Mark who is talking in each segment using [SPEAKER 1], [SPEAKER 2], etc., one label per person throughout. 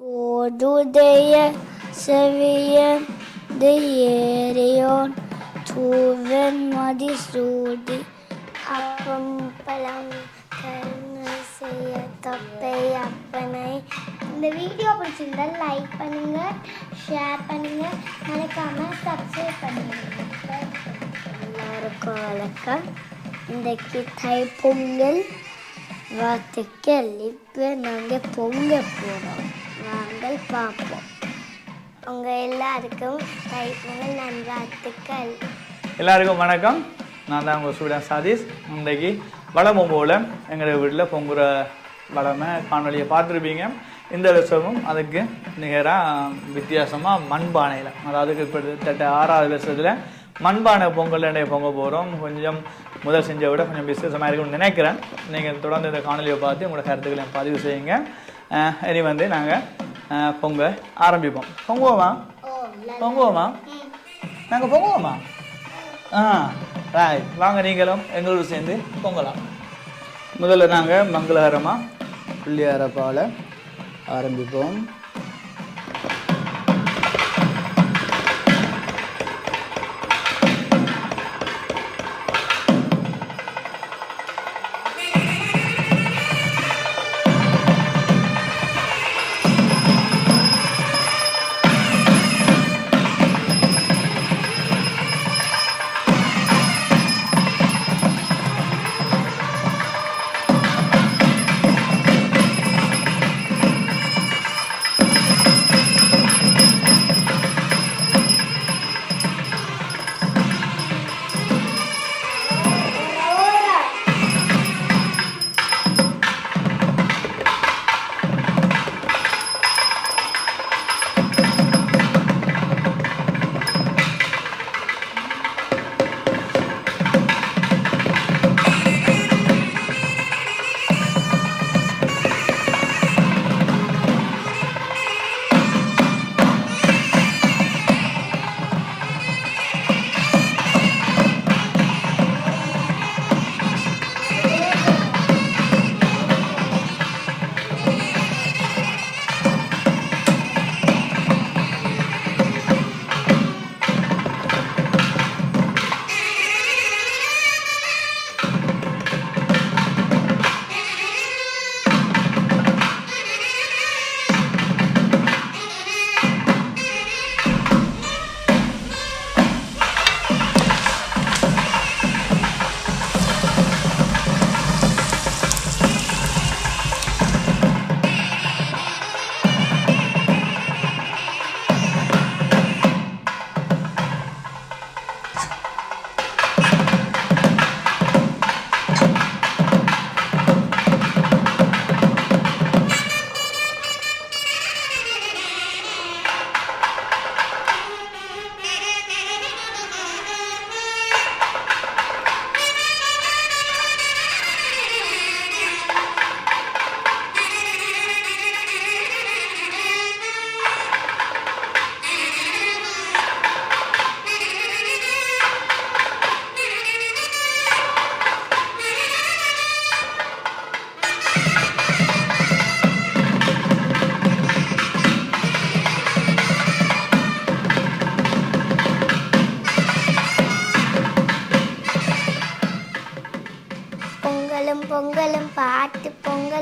[SPEAKER 1] தோடுடைய செவியன் ஏறியோன் தூவன் மதிசூடி அப்பம் பழம் கருணை செய்ய தொப்பை அப்பனை இந்த வீடியோ பிடிச்சிருந்தா லைக் பண்ணுங்க ஷேர் பண்ணுங்க மறக்காம சப்ஸ்கிரைப் பண்ணுங்க எல்லாருக்கும் வணக்கம் இன்றைக்கு தை பொங்கல் வாழ்த்துக்கள் இப்போ நாங்கள் பொங்க போகிறோம் நாங்கள் பார்ப்போம் உங்கள் எல்லாருக்கும் தைப்பொங்கல் நல்வாழ்த்துக்கள்.
[SPEAKER 2] எல்லாருக்கும் வணக்கம். நான் தான் உங்கள் ஸ்டூடெண்ட் சாதீஷ் இன்றைக்கு வளமும் போல் எங்கள் வீட்டில் பொங்குற வளமை காணொலியை பார்த்துருப்பீங்க. இந்த வருஷமும் அதுக்கு நிகராக வித்தியாசமாக மண்பானையில் அதாவது கிட்டத்தட்ட ஆறாவது வருஷத்தில் மண்பானை பொங்கல் இன்றைய பொங்க போகிறோம் கொஞ்சம் முதல் செஞ்ச விட கொஞ்சம் விசேஷமாக இருக்கும்னு நினைக்கிறேன். நீங்கள் தொடர்ந்து இந்த காணொலியை பார்த்து உங்களோட கருத்துக்களை பதிவு செய்யுங்க. இனி வந்து நாங்கள் பொங்க ஆரம்பிப்போம் பொங்குவோமா பொங்குவோமா நாங்கள் பொங்குவோமா ஆ ராய் வாங்க நீங்களும் எங்களோடு சேர்ந்து பொங்கலாம் முதல்ல நாங்கள் மங்களகரமாக பிள்ளையாரப்பாவில் ஆரம்பிப்போம்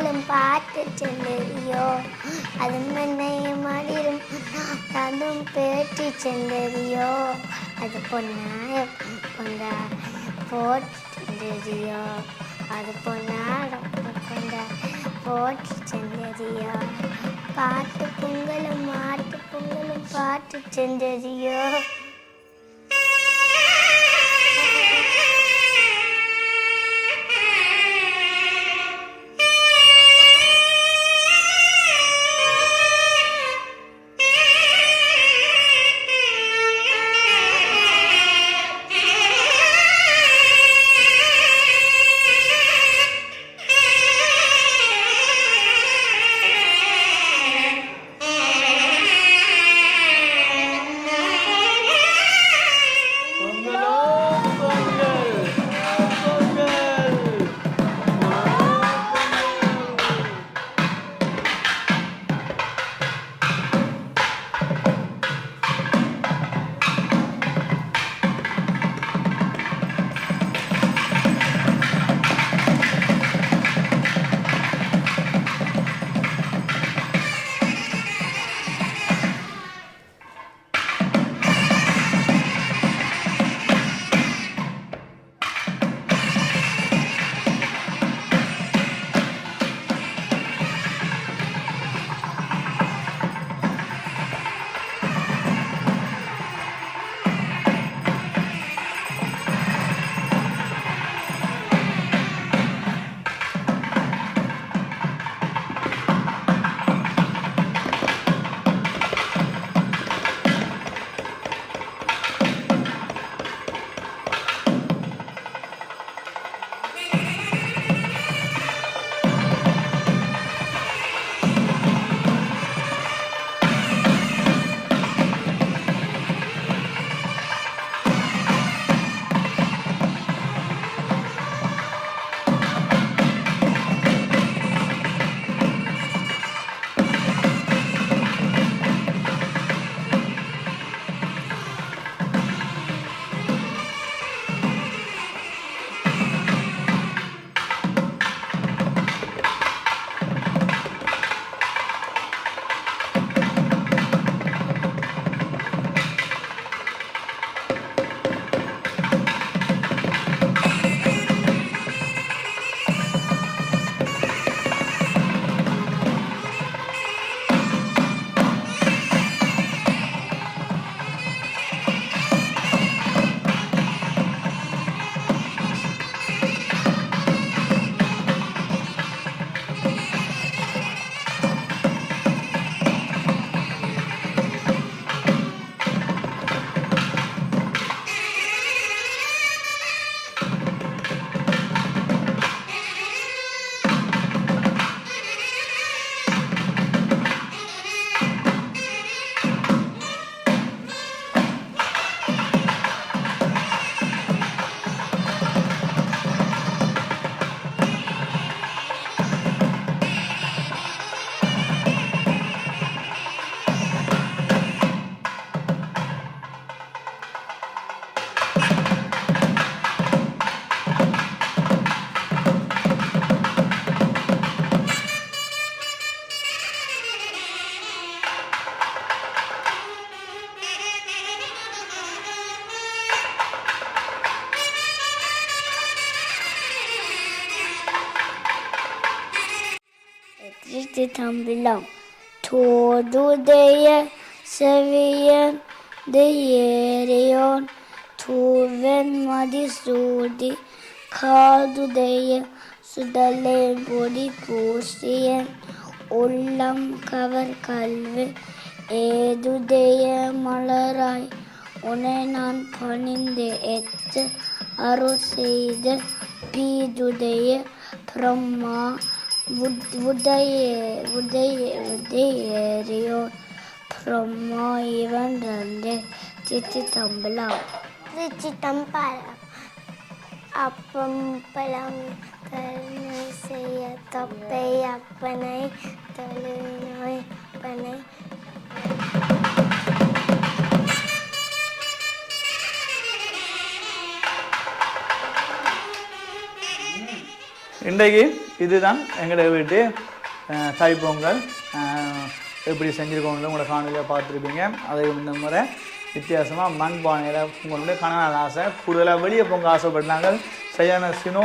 [SPEAKER 1] பொங்கலும் பாட்டு சென்றறியோ? அது மண்ணையும் மடிரும் அதுவும் பேட்டி சென்றறியோ? அது பொன்னாய பொண்டா போற்றறியோ அது பொன்னாடம் கொண்டா போற்றி சென்றறியோ பாட்டு பொங்கலும் மாட்டு பொங்கலும் பாட்டு சென்றறியோ? işte tam bilam. Tuğdu diye seviyen de yeriyon. Tuven madi sudi kaldı diye sudale bodi pusiyen. Ullam kaver kalve edu diye malaray. One nan paninde etti arı seyde pidu diye pramma உத்- உதய உதய உதயேறியோ பிரம்மா இவன் ரெண்டு சித்தி தம்பலாம் சித்தி தம்பலம் அப்பம் பழம் கருணை செய்ய தொப்பை அப்பனை தொழுநோய் அப்பனை
[SPEAKER 2] இன்றைக்கு இதுதான் எங்களோட வீட்டு அஹ், தைப்பொங்கல் எப்படி செஞ்சுருக்கோங்களோ உங்களோட காணொலியாக பார்த்துருப்பீங்க. அதை இந்த முறை வித்தியாசமாக மண் பானையில் பொங்கல் கணநாள் ஆசை கூடுதலாக வெளியே பொங்க ஆசைப்பட்டாங்க சரியான சினோ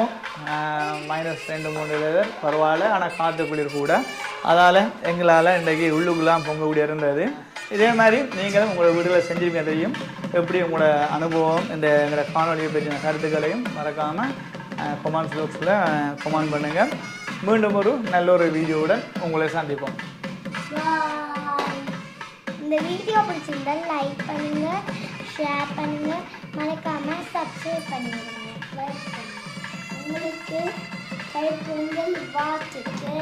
[SPEAKER 2] மைனஸ் ரெண்டு மூணு level பரவாயில்ல. ஆனால் காற்று குளிர் கூட. அதால் எங்களால் இன்றைக்கி உள்ளுக்குலாம் பொங்கக்கூடிய இருந்தது. இதே மாதிரி நீங்களும் உங்களோட வீடுகளில் செஞ்சிருப்பீங்க தெரியும் எப்படி உங்களோட அனுபவம் இந்த எங்களோட காணொலியை பற்றின கருத்துக்களையும் மறக்காமல் கொமான்ஸ் பாக்ஸில் கொமான் பண்ணுங்கள் மீண்டும் ஒரு நல்ல ஒரு வீடியோவுடன் உங்களை சந்திப்போம்.
[SPEAKER 1] இந்த வீடியோ பிடிச்சிருந்தா லைக் பண்ணுங்கள் ஷேர் பண்ணுங்கள் மறக்காமல் சப்ஸ்கிரைப் பண்ணிடுங்க. Welcome. உங்களுக்கு கைப்பொங்கல் வாழ்த்துக்கு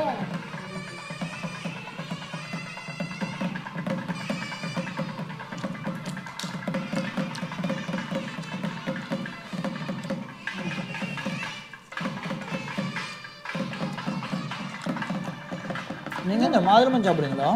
[SPEAKER 2] நீங்கள் இந்த மாதுளம்பழம் சாப்பிடுங்களா